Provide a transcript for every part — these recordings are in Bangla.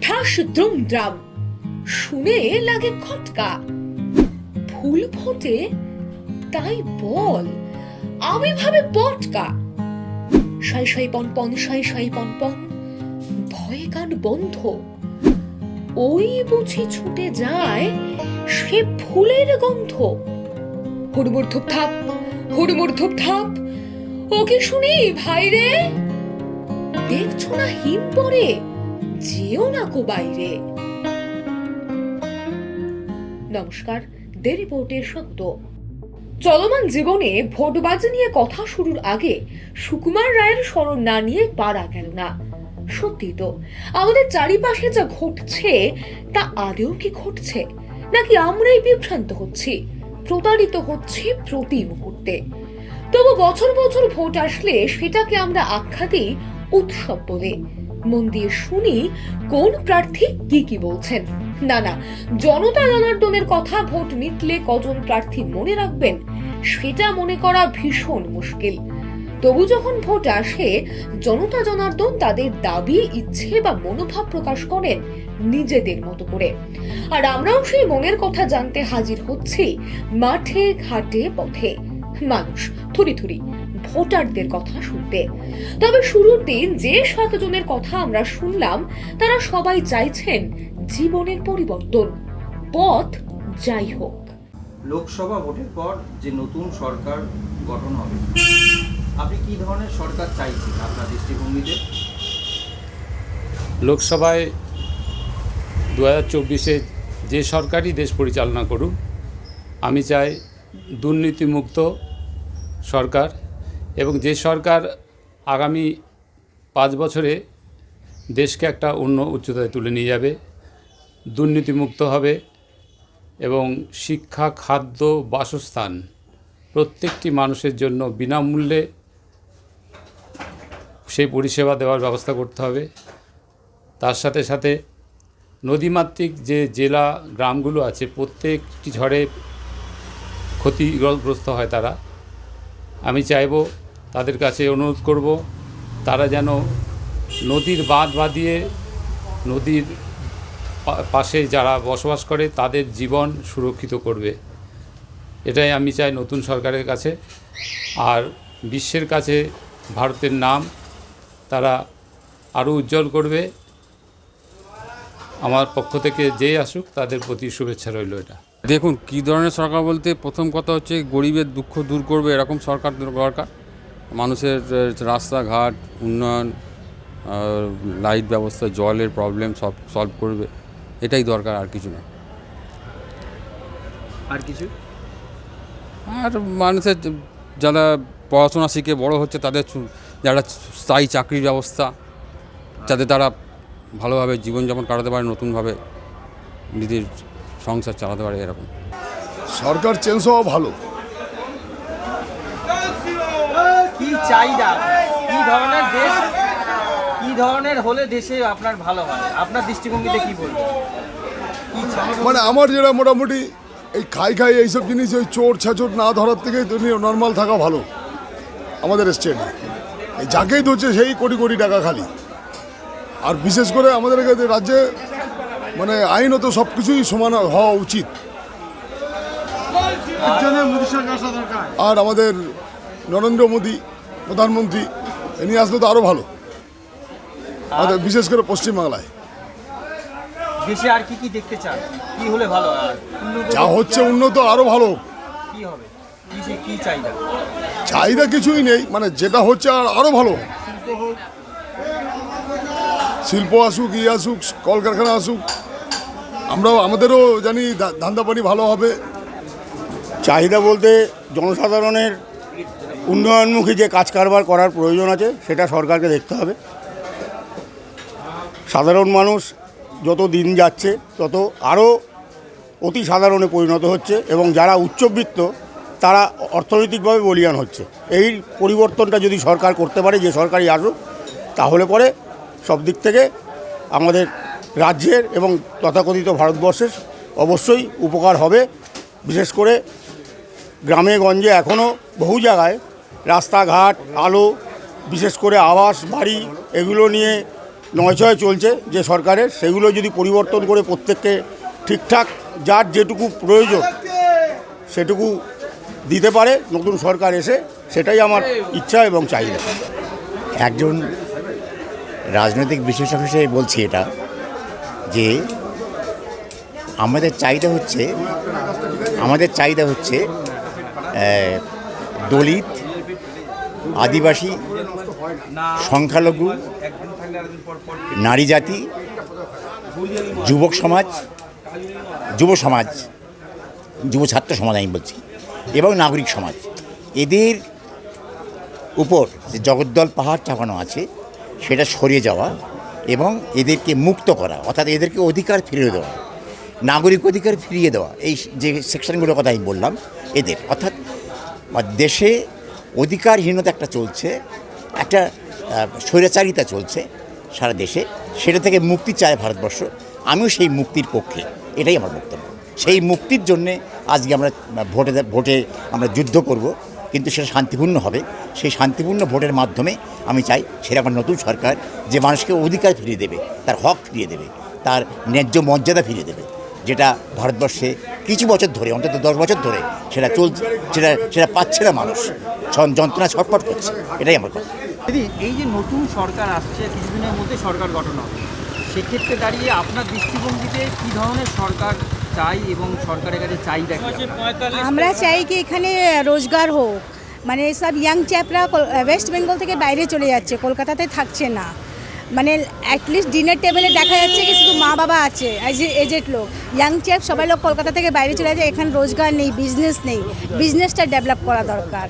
ঠাস দ্রুম দ্রাম শুনে লাগে খটকা। ফুল ফোটে তাই বল, আমি ভাবে পটকা সাই সাই পন পন সাই সাই পন পন, ভয়ে কান বন্ধ। ওই বুঝি ছুটে যায় সে ফুলের গন্ধ। হুড়মুড় ধুপ থাপ হুড়মুড় ধুপ থাপ ওকে শুনি ভাই রে দেখছ না হিম পরে? যেও না কো বাইরে। নমস্কার দে রিপোর্টের স্বাগত। চলমান জীবনে ভোটবাজি নিয়ে কথা শুরুর আগে সুকুমার রায়ের স্মরণ না নিয়ে পারা গেল না। সত্যি তো, আমাদের চারিপাশে যা ঘটছে, তা আদেও কি ঘটছে? নাকি আমরাই বিভ্রান্ত হচ্ছি, প্রতারিত হচ্ছি প্রতি মুহূর্তে? তবু বছর বছর ভোট আসলে সেটাকে আমরা আখ্যা দিই উৎসব বলে। মন দিয়ে শুনি কোন প্রার্থী কি কি বলছেন। না না, জনতা জনার্দনের কথা ভোট মিটলে কজন প্রার্থী মনে রাখবেন, সেটা মনে করা ভীষণ মুশকিল। তবু যখন ভোট আসে, জনতা জনার্দন তাদের দাবি, ইচ্ছে বা মনোভাব প্রকাশ করেন নিজেদের মতো করে। আর আমরাও সেই মনের কথা জানতে হাজির হচ্ছি মাঠে, ঘাটে, পথে। মানুষ, থুরি থুরি। ভোটারদের কথা শুনতে তবে শুরুর দিন যে সাতজনের কথা আমরা শুনলাম তারা সবাই চাইছেন জীবনের পরিবর্তন। পথ যাই হোক। লোকসভা ভোটের পর যে নতুন সরকার গঠন হবে আপনি কি ধরনের সরকার চাইছেন আপনার দৃষ্টিভঙ্গিতে? লোকসভায় দু হাজার চব্বিশে যে সরকারই দেশ পরিচালনা করুক আমি চাই দুর্নীতিমুক্ত সরকার এবং যে সরকার আগামী পাঁচ বছরে দেশকে একটা অন্য উচ্চতায় তুলে নিয়ে যাবে, দুর্নীতিমুক্ত হবে এবং শিক্ষা, খাদ্য, বাসস্থান প্রত্যেকটি মানুষের জন্য বিনামূল্যে সেই পরিষেবা দেওয়ার ব্যবস্থা করতে হবে। তার সাথে সাথে নদীমাতৃক যে জেলা, গ্রামগুলো আছে, প্রত্যেকটি ঝড়ে ক্ষতিগ্রস্ত হয় তারা। আমি চাইব তাদের কাছে অনুরোধ করব, তারা যেন নদীর বাঁধ বাঁধিয়ে নদীর পাশে যারা বসবাস করে তাদের জীবন সুরক্ষিত করবে। এটাই আমি চাই নতুন সরকারের কাছে। আর বিশ্বের কাছে ভারতের নাম তারা আরও উজ্জ্বল করবে। আমার পক্ষ থেকে যেই আসুক, তাদের প্রতি শুভেচ্ছা রইল এটা। দেখুন, কী ধরনের সরকার বলতে, প্রথম কথা হচ্ছে গরিবের দুঃখ দূর করবে, এরকম সরকার দরকার। মানুষের রাস্তাঘাট উন্নয়ন লাইট ব্যবস্থা জলের প্রবলেম সব সলভ করবে। এটাই দরকার আর কিছু না। আর কিছু? আর মানুষের যারা পড়াশোনা শিখে বড় হচ্ছে তাদের যারা স্থায়ী চাকরির ব্যবস্থা যাতে তারা ভালোভাবে জীবনযাপন কাটাতে পারে নতুনভাবে নিজের সংসার চালাতে পারে এরকম। সরকার চেঞ্জ হওয়া ভালো কি চাহিদা। কি ধরনের দেশ কি ধরনের হলে দেশে আপনার ভালো হয়? আপনার দৃষ্টিভঙ্গিতে কি বলবেন? মানে আমার যেটা মোটামুটি এই খাই খাই এইসব জিনিস ওই চোর ছাচোর না ধরার থেকে নর্মাল থাকা ভালো আমাদের স্টেটে এই যাকেই ধরছে সেই কোটি কোটি টাকা খালি। আর বিশেষ করে আমাদের রাজ্যে মানে আইনত সব কিছুই সমান হওয়া উচিত। আর আমাদের নরেন্দ্র মোদী প্রধানমন্ত্রী ইনি আসলে তো আরও ভালো। বিশেষ করে পশ্চিমবাংলায়। দেশে আর কি কি দেখতে চান? কি হলে ভালো? আর যা হচ্ছে উন্নত আরও ভালো। কি হবে? কি চাহিদা? চাহিদা কিছুই নেই মানে যেটা হচ্ছে আর আরও ভালো। শিল্প আসুক ই আসুক কলকারখানা আসুক আমরাও আমাদেরও জানি ধা- ধান্দাপানি ভালো হবে। চাহিদা বলতে জনসাধারণের উন্নয়নমুখী যে কাজ কারবার করার প্রয়োজন আছে, সেটা সরকারকে দেখতে হবে। সাধারণ মানুষ যত দিন যাচ্ছে, তত আরও অতি সাধারণে পরিণত হচ্ছে এবং যারা উচ্চবিত্ত, তারা অর্থনৈতিকভাবে বলিয়ান হচ্ছে। এই পরিবর্তনটা যদি সরকার করতে পারে, যে সরকারই আসুক, তাহলে পরে সব দিক থেকে আমাদের রাজ্যের এবং তথাকথিত ভারতবর্ষের অবশ্যই উপকার হবে। বিশেষ করে গ্রামে গঞ্জে এখনও বহু জায়গায় রাস্তাঘাট, আলো, বিশেষ করে আবাস, বাড়ি, এগুলো নিয়ে নয়ছয় চলছে যে সরকারের। সেগুলো যদি পরিবর্তন করে প্রত্যেককে ঠিকঠাক, যার যেটুকু প্রয়োজন সেটুকু দিতে পারে, নতুন সরকার এসে, সেটাই আমার ইচ্ছা এবং চাহিদা। একজন রাজনৈতিক বিশেষজ্ঞ হিসেবে বলছি এটা, যে আমাদের চাহিদা হচ্ছে, আমাদের চাহিদা হচ্ছে দলিত আদিবাসী, সংখ্যালঘু, নারী জাতি, যুবক সমাজ, যুব সমাজ, যুব ছাত্র সমাজ আমি বলছি, এবং নাগরিক সমাজ। এদের উপর যে জগদ্দল পাহাড় চাপানো আছে, সেটা সরিয়ে যাওয়া এবং এদেরকে মুক্ত করা, অর্থাৎ এদেরকে অধিকার ফিরিয়ে দেওয়া, নাগরিক অধিকার ফিরিয়ে দেওয়া, এই যে সেকশনগুলোর কথা আমি বললাম, এদের। অর্থাৎ, দেশে অধিকারহীনতা একটা চলছে, একটা স্বৈরাচারিতা চলছে সারা দেশে, সেটা থেকে মুক্তি চায় ভারতবর্ষ। আমিও সেই মুক্তির পক্ষে, এটাই আমার বক্তব্য। সেই মুক্তির জন্যে আজকে আমরা ভোটে ভোটে আমরা যুদ্ধ করব, কিন্তু সেটা শান্তিপূর্ণ হবে। সেই শান্তিপূর্ণ ভোটের মাধ্যমে আমি চাই সেটা সেরকম নতুন সরকার যে মানুষকে অধিকার ফিরিয়ে দেবে, তার হক ফিরিয়ে দেবে, তার ন্যায্য মর্যাদা ফিরিয়ে দেবে। যেটা ভারতবর্ষে কিছু বছর ধরে অন্তত দশ বছর ধরে সেটা চলছে সেটা সেটা পাচ্ছে না মানুষ। যন্ত্রণা ছটফট করছে। এটাই আমার কথা। দিদি এই যে নতুন সরকার আসছে কিছুদিনের মধ্যে সরকার গঠন হবে। সেক্ষেত্রে দাঁড়িয়ে আপনার দৃষ্টিভঙ্গিতে কী ধরনের সরকার চাই এবং সরকারের কাছে চাহিদা আমরা চাই কি এখানে রোজগার হোক। মানে সব ইয়াং চ্যাপরা ওয়েস্ট বেঙ্গল থেকে বাইরে চলে যাচ্ছে কলকাতাতে থাকছে না। মানে অ্যাটলিস্ট ডিনার টেবিলে দেখা যাচ্ছে কি শুধু মা বাবা আছে এজ এজেড লোক। ইয়াং চ্যাপ সবাই লোক কলকাতা থেকে বাইরে চলে যায় এখানে রোজগার নেই বিজনেস নেই। বিজনেসটা ডেভেলপ করা দরকার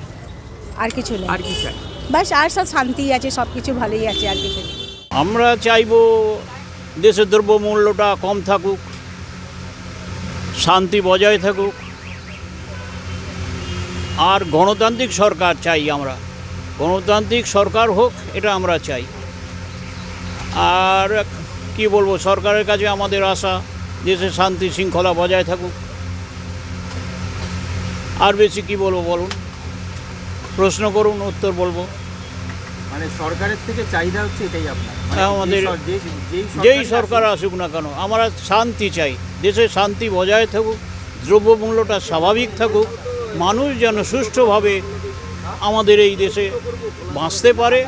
আর কিছু নেই। আর কি চাই? বাস আর সব শান্তি আছে সব কিছু ভালোই আছে আর কিছু নেই। আমরা চাইব দেশের দ্রব্যমূল্যটা কম থাকুক শান্তি বজায় থাকুক। আর গণতান্ত্রিক সরকার চাই আমরা। গণতান্ত্রিক সরকার হোক এটা আমরা চাই। আর কি বলব সরকারের কাছে আমাদের আশা দেশে শান্তি শৃঙ্খলা বজায় থাকুক। আর বেশি কি বলব বলুন প্রশ্ন করুন উত্তর বলব। মানে সরকারের থেকে চাহিদা হচ্ছে এটাই আপনার? মানে হ্যাঁ, আমাদের- যেই সরকার আসুক না কেন আমরা শান্তি চাই দেশে শান্তি বজায় থাকুক দ্রব্যমূল্যটা স্বাভাবিক থাকুক মানুষ যেন সুষ্ঠুভাবে আমাদের এই দেশে বাঁচতে পারে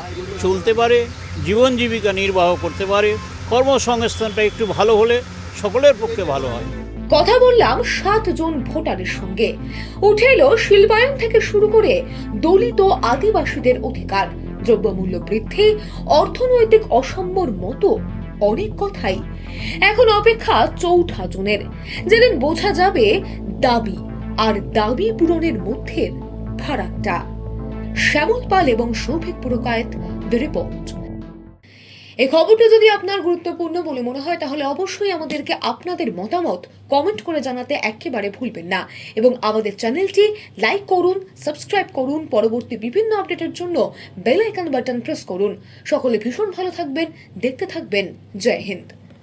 চলতে পারে জীবন জীবিকা নির্বাহ করতে পারে, কর্মসংস্থানটা একটু ভালো হলে সকলের পক্ষে ভালো হয়। কথা বললাম সাতজন ভোটারের সঙ্গে। উঠে এলো শিল্পায়ন থেকে শুরু করে দলিত আদিবাসীদের অধিকার। দ্রব্যমূল্য বৃদ্ধি, অর্থনৈতিক অসাম্যর মতো অনেক কথাই। এখন অপেক্ষা চৌঠা জনের। যেদিন বোঝা যাবে দাবি আর দাবি পূরণের মধ্যে ফারাকটা। শ্যামল পাল এবং সৌভিক পুরকায়েত, রিপোর্ট। এই খবরটা যদি আপনার গুরুত্বপূর্ণ বলে মনে হয়, তাহলে অবশ্যই আমাদেরকে আপনাদের মতামত কমেন্ট করে জানাতে একেবারে ভুলবেন না। এবং আমাদের চ্যানেলটি লাইক করুন সাবস্ক্রাইব করুন, পরবর্তী বিভিন্ন আপডেটের জন্য বেল আইকন বাটন প্রেস করুন। সকলে ভীষণ ভালো থাকবেন, দেখতে থাকবেন। জয় হিন্দ।